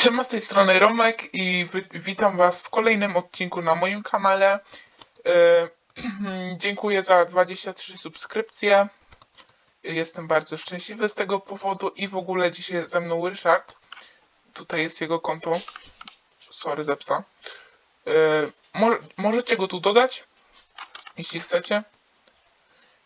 Siema z tej strony Romek i witam was w kolejnym odcinku na moim kanale. E, dziękuję za 23 subskrypcje. Jestem bardzo szczęśliwy z tego powodu i w ogóle dzisiaj ze mną Ryszard. Tutaj jest jego konto. Sorry za psa. E, mo- możecie go tu dodać, jeśli chcecie.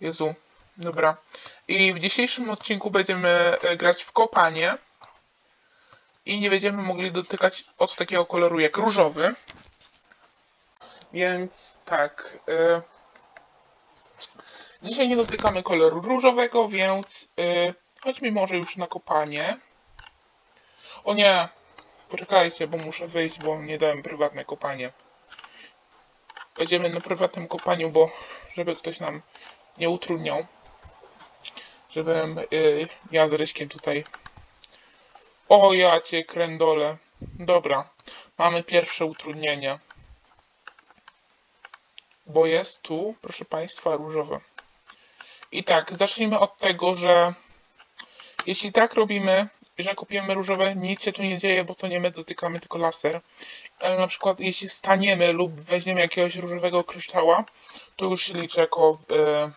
Jezu, dobra. I w dzisiejszym odcinku będziemy e, grać w kopanie i nie będziemy mogli dotykać od takiego koloru jak różowy. Więc tak. Y, dzisiaj nie dotykamy koloru różowego, więc y, chodźmy może już na kopanie. O nie! Poczekajcie, bo muszę wyjść, bo nie dałem prywatne kopanie. Będziemy na prywatnym kopaniu, bo żeby ktoś nam nie utrudniał. Żebym y, ja z Ryśkiem tutaj o ja cię krędole. Dobra, mamy pierwsze utrudnienie. Bo jest tu, proszę Państwa, różowe. I tak, zacznijmy od tego, że jeśli tak robimy, że kopiemy różowe, nic się tu nie dzieje, bo to nie my dotykamy, tylko laser. Ale na przykład jeśli staniemy lub weźmiemy jakiegoś różowego kryształa, to już się liczy jako e,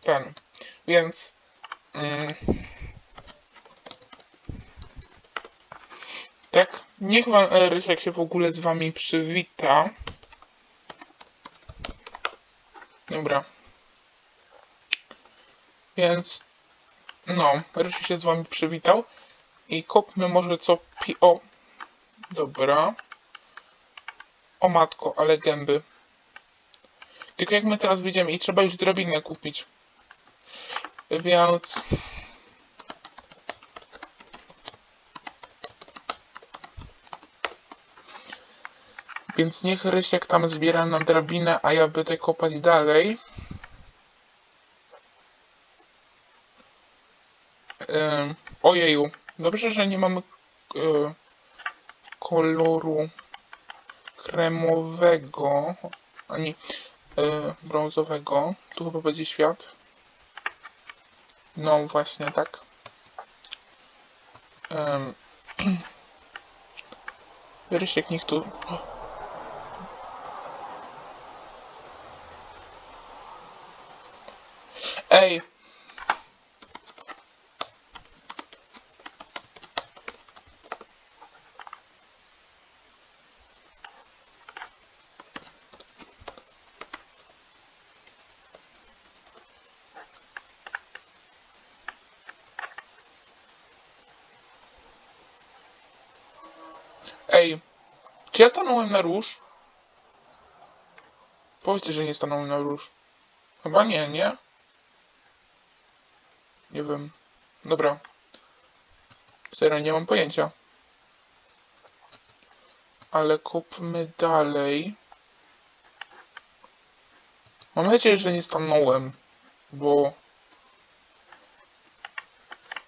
ten. Więc mm, Tak, niech e, Rysiek się w ogóle z wami przywita. Dobra. Więc, no, Rysiek się z wami przywitał. I kopmy może co pi... O, dobra. O matko, ale gęby. Tylko jak my teraz wyjdziemy i trzeba już drabinę kupić. Więc... Więc niech Rysiek tam zbiera na drabinę, a ja będę kopać dalej. Ym, ojeju, dobrze, że nie mamy y, koloru kremowego, ani y, brązowego. Tu chyba będzie świat. No właśnie, tak. Ym, Rysiek niech tu... Ej! Ej, czy ja stanąłem na róż? Powiedzcie, że nie stanąłem na róż. Chyba nie, nie? Nie wiem. Dobra. Serio, nie mam pojęcia. Ale kupmy dalej. Mam nadzieję, że nie stanąłem, bo...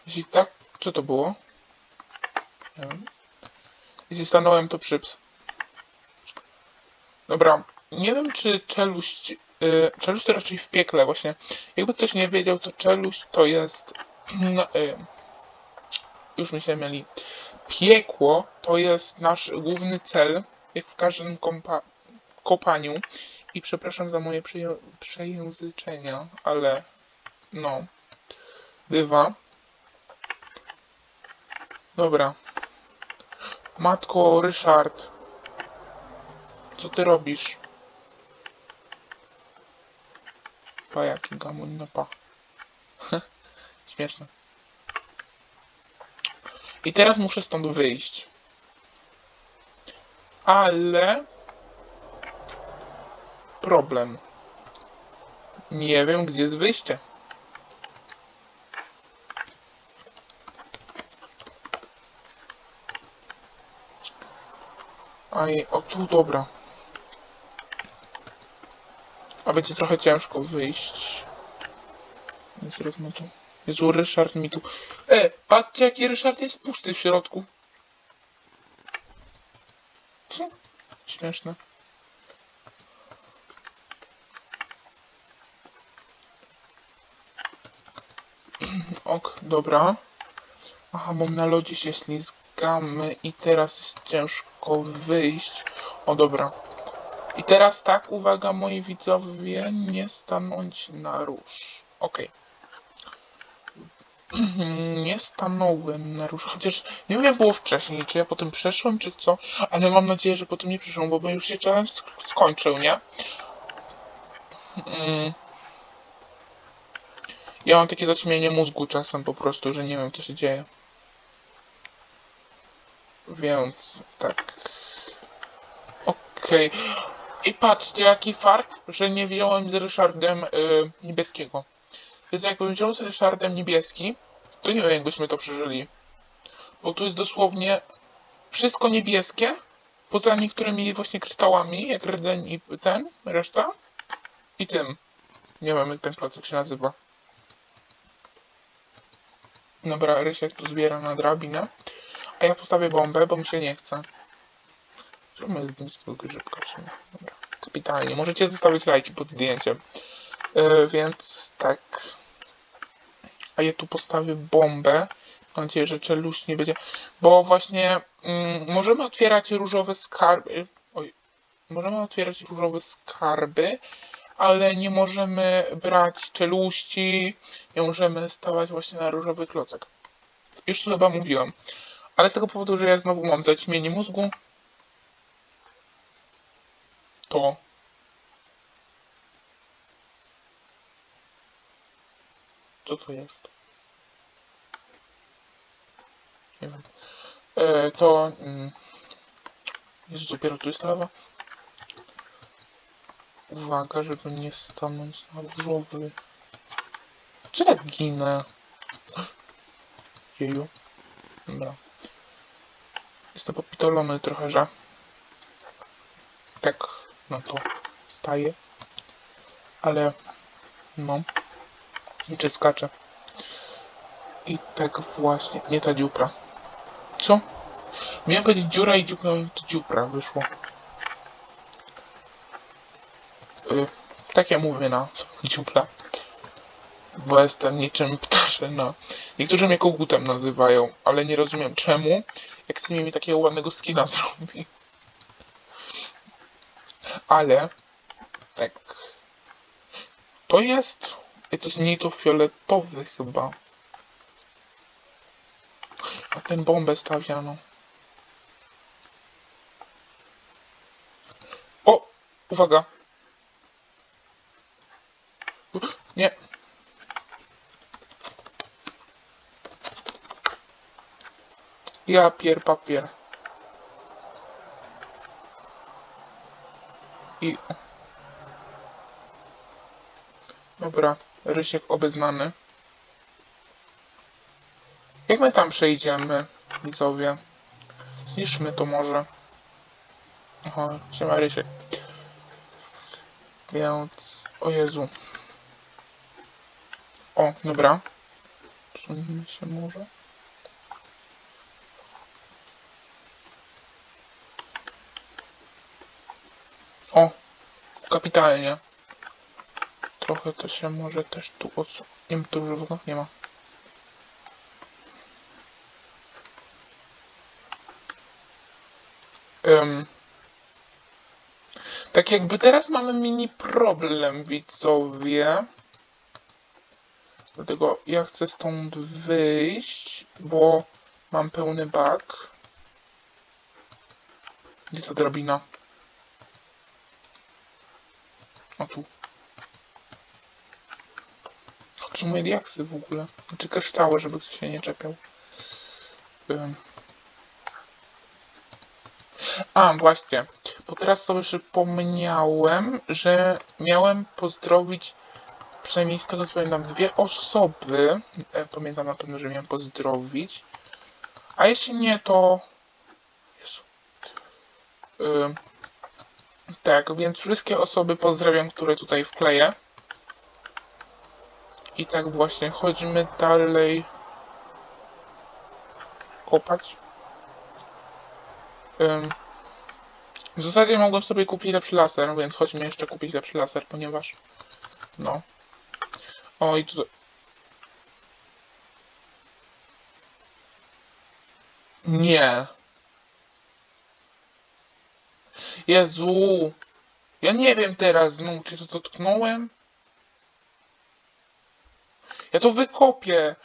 Jeśli tak, co to było? Nie wiem. Jeśli stanąłem, to przyps. Dobra, nie wiem czy czeluść... Yy, czeluść to raczej w piekle właśnie. Jakby ktoś nie wiedział, to czeluść to jest... No, yy, już mi się myli. Piekło to jest nasz główny cel, jak w każdym kopaniu. I przepraszam za moje przeję przejęzyczenia, ale no, bywa. Dobra. Matko, Ryszard. Co ty robisz? Pa, jaki gamoń, no pa. Śmieszne. I teraz muszę stąd wyjść. Ale... Problem. Nie wiem, gdzie jest wyjście. Aj, o tu, dobra. A będzie trochę ciężko wyjść. Więc rozumiem tu. Jezu, Ryszard mi tu... E, patrzcie jaki Ryszard jest pusty w środku. Co? Śmieszne. Ok, dobra. Aha, bo na lodzie się ślizga. biegamy i teraz jest ciężko wyjść. O dobra. I teraz tak, uwaga moi widzowie, nie stanąć na róż. Okej. Nie stanąłem na róż, chociaż nie wiem jak było wcześniej, czy ja potem przeszłem, czy co, ale mam nadzieję, że potem nie przyszłem, bo już się challenge sk- skończył, nie? Mm. Ja mam takie zaćmienie mózgu czasem po prostu, że nie wiem co się dzieje. Więc tak. Okej. I patrzcie jaki fart, że nie wziąłem z Ryszardem y, niebieskiego. Więc jakbym wziął z Ryszardem niebieski, to nie wiem jakbyśmy to przeżyli. Bo tu jest dosłownie wszystko niebieskie, poza niektórymi właśnie kryształami, jak rdzeń i ten, reszta. I tym. Nie wiem jak ten klocek się nazywa. Dobra, Rysiek tu zbiera na drabinę. A ja postawię bombę, bo mi się nie chce. Zróbmy zdjęcie tego grzybka w. Dobra, kapitalnie. Możecie zostawić lajki pod zdjęciem. E, więc tak. A ja tu postawię bombę. Mam nadzieję, że czeluść nie będzie. Bo właśnie mm, możemy otwierać różowe skarby. Oj. Możemy otwierać różowe skarby, ale nie możemy brać czeluści. Nie możemy stawać właśnie na różowy klocek. Już to chyba mówiłem. Ale z tego powodu, że ja znowu mam zaćmienie mózgu, to co to jest? Nie wiem. E, to mm, jest dopiero tu jest lawa. Uwaga, żeby nie stanąć na różowy. Czy tak ginę? Jeju. Dobra. Jestem popitolony trochę, że tak na to staje. Ale no, czy skacze. I tak właśnie, nie ta dziupra. Co? Miała być dziura i dziupra, to dziupra wyszło. Y, tak ja mówię na dziupla. Bo jestem niczym ptaszyna. Niektórzy mnie kogutem nazywają, ale nie rozumiem czemu. Jak z mi takiego ładnego skina zrobi. Ale tak. To jest. To jest nie to fioletowy chyba. A ten bombę stawiano. O! Uwaga! Nie. Ja pier papier. I... Dobra, Rysiek obeznany. Jak my tam przejdziemy, widzowie? Zniszczmy to może. Aha, siema Rysiek. Więc... O Jezu. O, dobra. Przesunijmy się może. O, kapitalnie. Trochę to się może też tu odsu... Nie ma tu żywego? Nie ma. Ym. Tak jakby teraz mamy mini problem, widzowie. Dlatego ja chcę stąd wyjść, bo mam pełny bak. Gdzie jest ta drabina? O tu. Potrzebuję diaksy w ogóle. Znaczy kryształy, żeby ktoś się nie czepiał. Ym. A, właśnie. Bo teraz sobie przypomniałem, że miałem pozdrowić przynajmniej z tego co pamiętam dwie osoby. E, pamiętam na pewno, że miałem pozdrowić. A jeśli nie, to... Ym. Tak, więc wszystkie osoby pozdrawiam, które tutaj wkleję. I tak właśnie, chodźmy dalej. Kopać. Ym. W zasadzie mogłem sobie kupić lepszy laser, więc chodźmy jeszcze kupić lepszy laser, ponieważ... No. O, i tutaj... Nie. Jezu. Ja nie wiem teraz znów, czy to dotknąłem. Ja to wykopię.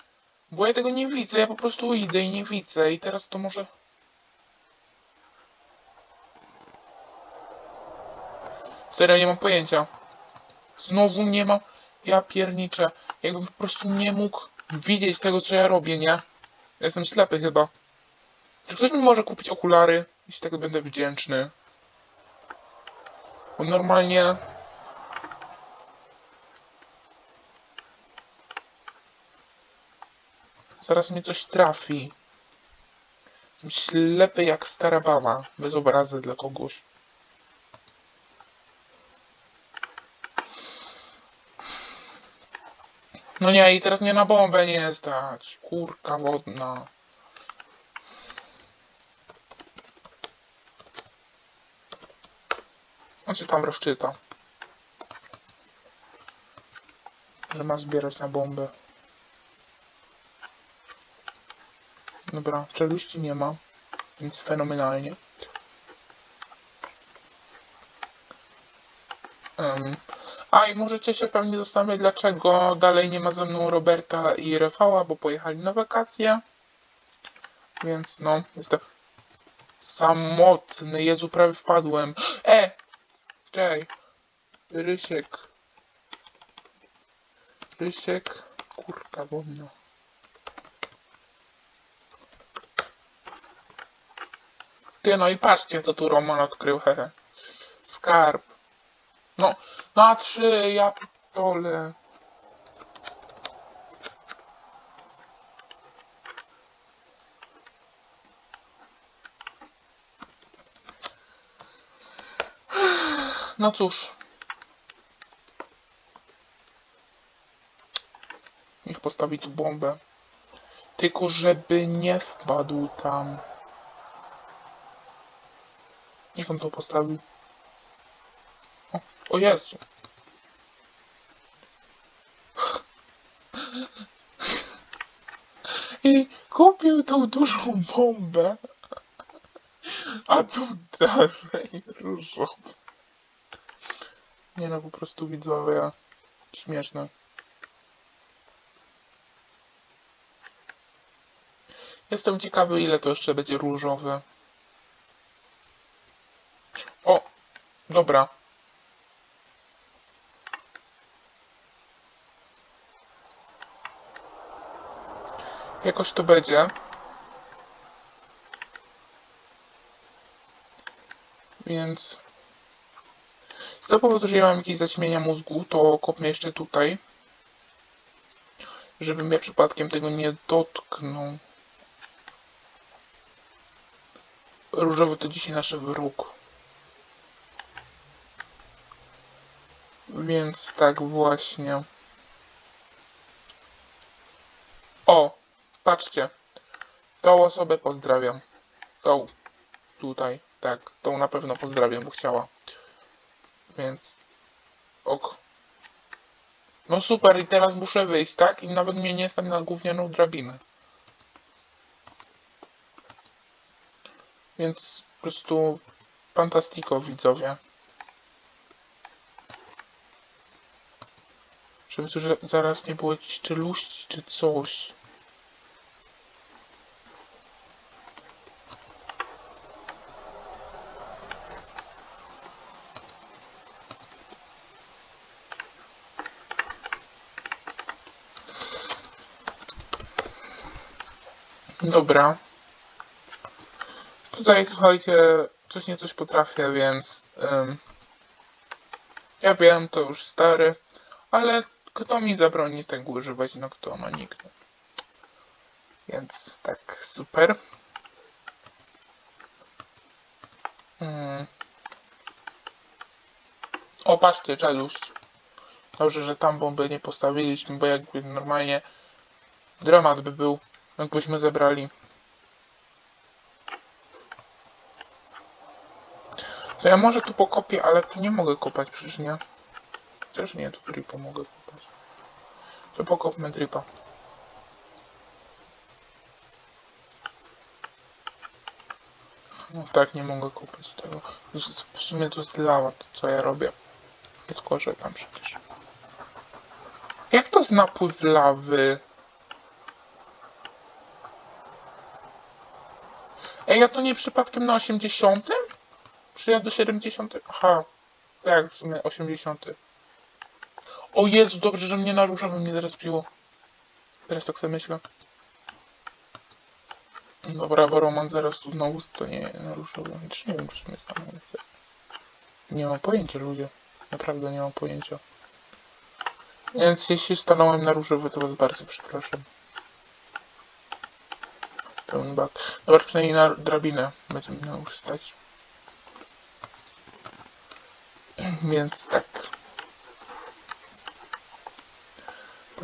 Bo ja tego nie widzę, ja po prostu idę i nie widzę. I teraz to może... Serio, nie mam pojęcia. Znowu nie mam... Ja pierniczę. Jakbym po prostu nie mógł widzieć tego, co ja robię, nie? Jestem ślepy chyba. Czy ktoś mi może kupić okulary? Jeśli tak będę wdzięczny. Bo normalnie... Zaraz mnie coś trafi. Jestem ślepy jak stara baba. Bez obrazy dla kogoś. No nie, i teraz mnie na bombę nie stać. Kurka wodna. On się tam rozczyta. Że ma zbierać na bombę. Dobra, czeluści nie ma, więc fenomenalnie. Em, a i możecie się pewnie zastanawiać, dlaczego dalej nie ma ze mną Roberta i Rafała, bo pojechali na wakacje. Więc no, jestem samotny. Jezu, prawie wpadłem. E! Czej. Rysiek. Rysiek. Kurka wodna. Ty, no i patrzcie, co tu Roman odkrył, hehe. Skarb. No, na trzy, ja. No cóż. Niech postawi tu bombę. Tylko żeby nie wpadł tam. Niech on to postawi. O, o Jezu. I kupił tą dużą bombę. A tu dalej różą. Nie no, po prostu widzowie. Śmieszne. Jestem ciekawy, ile to jeszcze będzie różowe. O! Dobra. Jakoś to będzie. Więc... Z tego powodu, że ja mam jakieś zaćmienia mózgu, to kopnę jeszcze tutaj. Żeby mnie przypadkiem tego nie dotknął. Różowy to dzisiaj nasz wróg. Więc tak właśnie. O, patrzcie. Tą osobę pozdrawiam. Tą. Tutaj, tak. Tą na pewno pozdrawiam, bo chciała. Więc... Ok. No super, i teraz muszę wyjść, tak? I nawet mnie nie stać na gównianą drabinę. Więc po prostu fantastiko widzowie. Żeby tu zaraz nie było jakichś czeluści czy coś. Dobra. Tutaj, słuchajcie, coś nie coś potrafię, więc... ym, ja wiem, to już stary, ale kto mi zabroni tego używać? No kto? No nikt. Więc tak, super. Mm. O, patrzcie, czeluść. Dobrze, że tam bomby nie postawiliśmy, bo jakby normalnie dramat by był, jakbyśmy zebrali. To ja może tu pokopię, ale tu nie mogę kopać, przecież nie. Też nie, tu tripa mogę kopać. To pokopmy tripa. No tak, nie mogę kupić tego. W sumie to jest lawa, to co ja robię. Jest gorzej tam przecież. Jak to jest napływ lawy? Ej, ja to nie przypadkiem na 80? Czy ja do 70? Aha, tak, w sumie 80. O Jezu, dobrze, że mnie na różowym nie zrespiło. Teraz tak sobie myślę. Dobra, bo Roman zaraz tu znowu stanie na różowym. Czy nie wiem, czy mnie stanął. Nie mam pojęcia, ludzie. Naprawdę nie mam pojęcia. Więc jeśli stanąłem na różowy, to was bardzo przepraszam. Pełny bak. Dobra, przynajmniej na drabinę będziemy miał stać. Więc tak.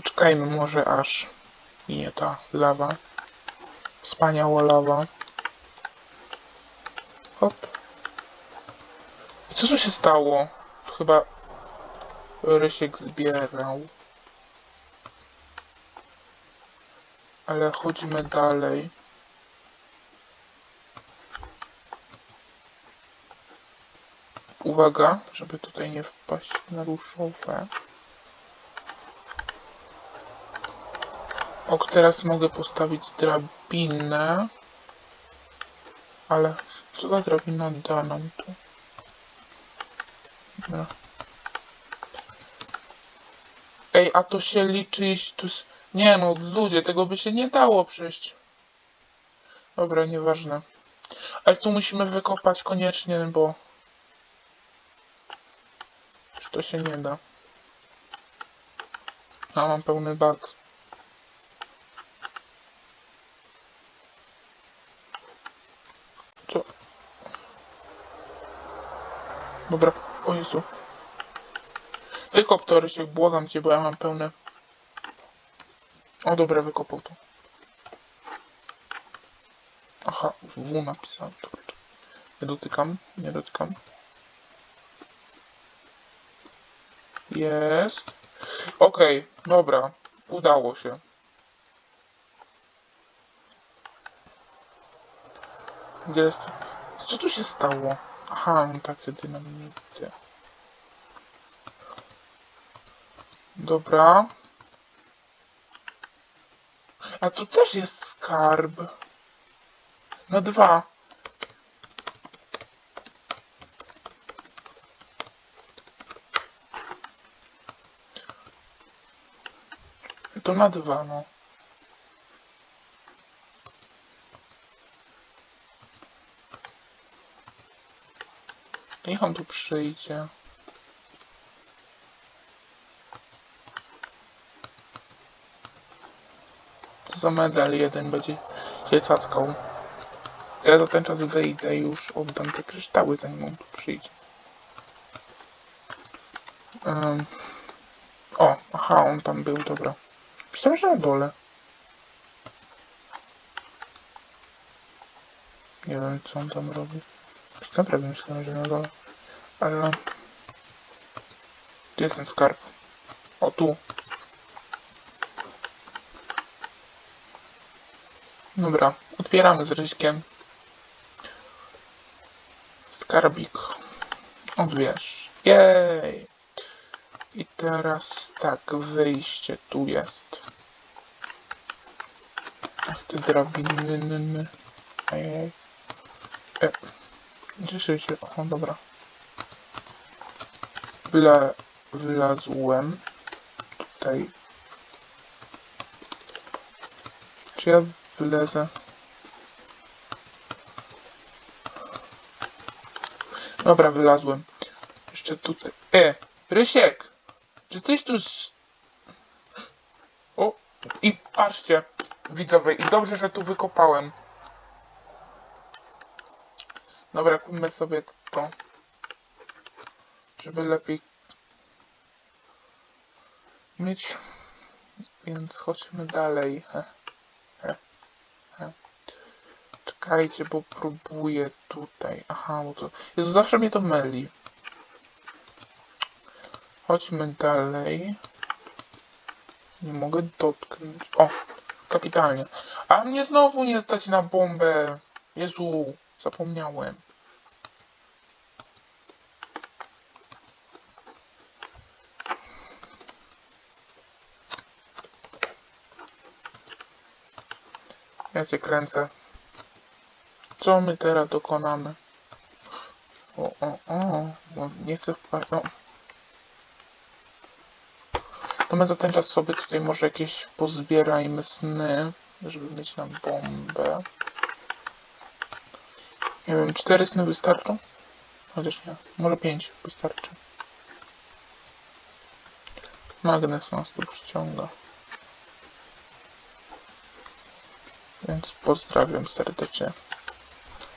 Poczekajmy może aż minie ta lawa. Wspaniała lawa. Hop. I co tu się stało? Chyba Rysiek zbierał. Ale chodźmy dalej. Uwaga, żeby tutaj nie wpaść na różowe. Ok, teraz mogę postawić drabinę. Ale co ta drabina da nam tu? No. Ej, a to się liczy, jeśli tu... Nie no, ludzie, tego by się nie dało przejść. Dobra, nieważne. Ale tu musimy wykopać koniecznie, bo... Czy to się nie da? A, mam pełny bag. Co? Dobra, o Jezu. Wykop to, Rysiek, błagam cię, bo ja mam pełne... O, dobra, wykopał to. Aha, W napisałem. Nie dotykam, nie dotykam. Jest. Okej, dobra. Udało się. Jest... Co tu się stało? Aha, no tak, te dynamity. Dobra. A tu też jest skarb. Na dwa. To na dwa, no. Niech on tu przyjdzie. Za medal jeden będzie się cackał. Ja za ten czas wyjdę już oddam te kryształy, zanim on tu przyjdzie. Em, o, aha, on tam był, dobra. Myślałem, że na dole. Nie wiem, co on tam robi. Naprawdę myślałem, że na dole. Ale... Gdzie jest ten skarb? O, tu. Dobra, otwieramy z ryśkiem. Skarbik. Odbierz. Jej! I teraz tak, wyjście tu jest. Ach, te drabiny. ny, ny. Ejej. E. Cieszę się. O, dobra. Wyla... Wylazłem. Tutaj. Czy ja wylezę? Dobra, wylazłem. Jeszcze tutaj. E! Rysiek! Czy tyś tu z... O! I patrzcie, widzowie, i dobrze, że tu wykopałem. Dobra, kupmy sobie to. Żeby lepiej mieć. Więc chodźmy dalej. He, he, he. Czekajcie, bo próbuję tutaj. Aha, bo to... Jezu, zawsze mnie to myli. Chodźmy dalej. Nie mogę dotknąć. O, kapitalnie. A mnie znowu nie stać na bombę. Jezu, Zapomniałem. Ja cię kręcę. Co my teraz dokonamy? O, o, o, bo nie chcę wpaść. O. To my za ten czas sobie tutaj może jakieś pozbierajmy sny, żeby mieć na bombę. Nie wiem, cztery sny wystarczą? Chociaż nie, może pięć wystarczy. Magnes nas tu przyciąga. Więc pozdrawiam serdecznie.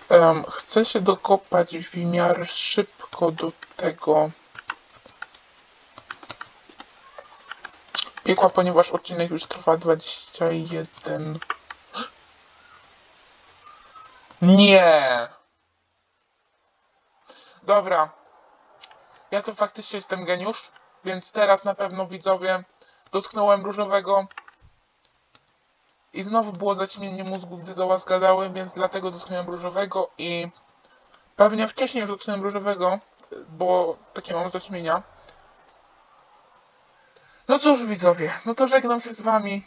Em, chcę się dokopać w miarę szybko do tego piekła, ponieważ odcinek już trwa 21. Nie! Dobra. Ja to faktycznie jestem geniusz, więc teraz na pewno widzowie dotknąłem różowego i znowu było zaćmienie mózgu, gdy do was gadałem, więc dlatego dotknąłem różowego i pewnie wcześniej już dotknąłem różowego, bo takie mam zaćmienia. No cóż widzowie, no to żegnam się z wami.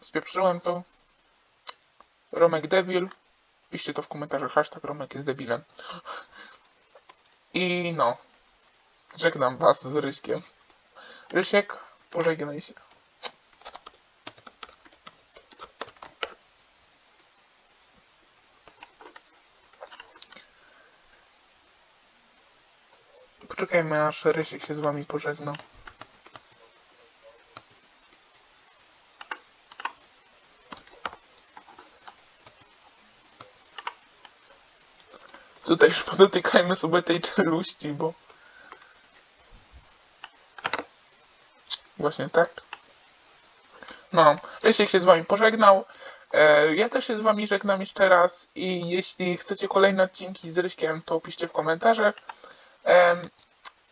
Spieprzyłem to. Romek Devil. Piszcie to w komentarzach, hashtag Romek jest debilem. I no. Żegnam was z Ryśkiem. Rysiek, pożegnaj się. Poczekajmy aż Rysiek się z wami pożegna. Tutaj już podotykajmy sobie tej czeluści, bo... Właśnie tak. No, Rysiek się z wami pożegnał. E, ja też się z wami żegnam jeszcze raz i jeśli chcecie kolejne odcinki z Ryśkiem, to piszcie w komentarzach.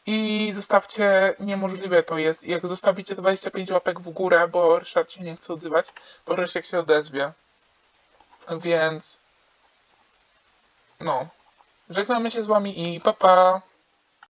I zostawcie, niemożliwe to jest, jak zostawicie 25 łapek w górę, bo Ryszard się nie chce odzywać, to Rysiek się odezwie. Więc... No. Żegnamy się z wami i pa pa!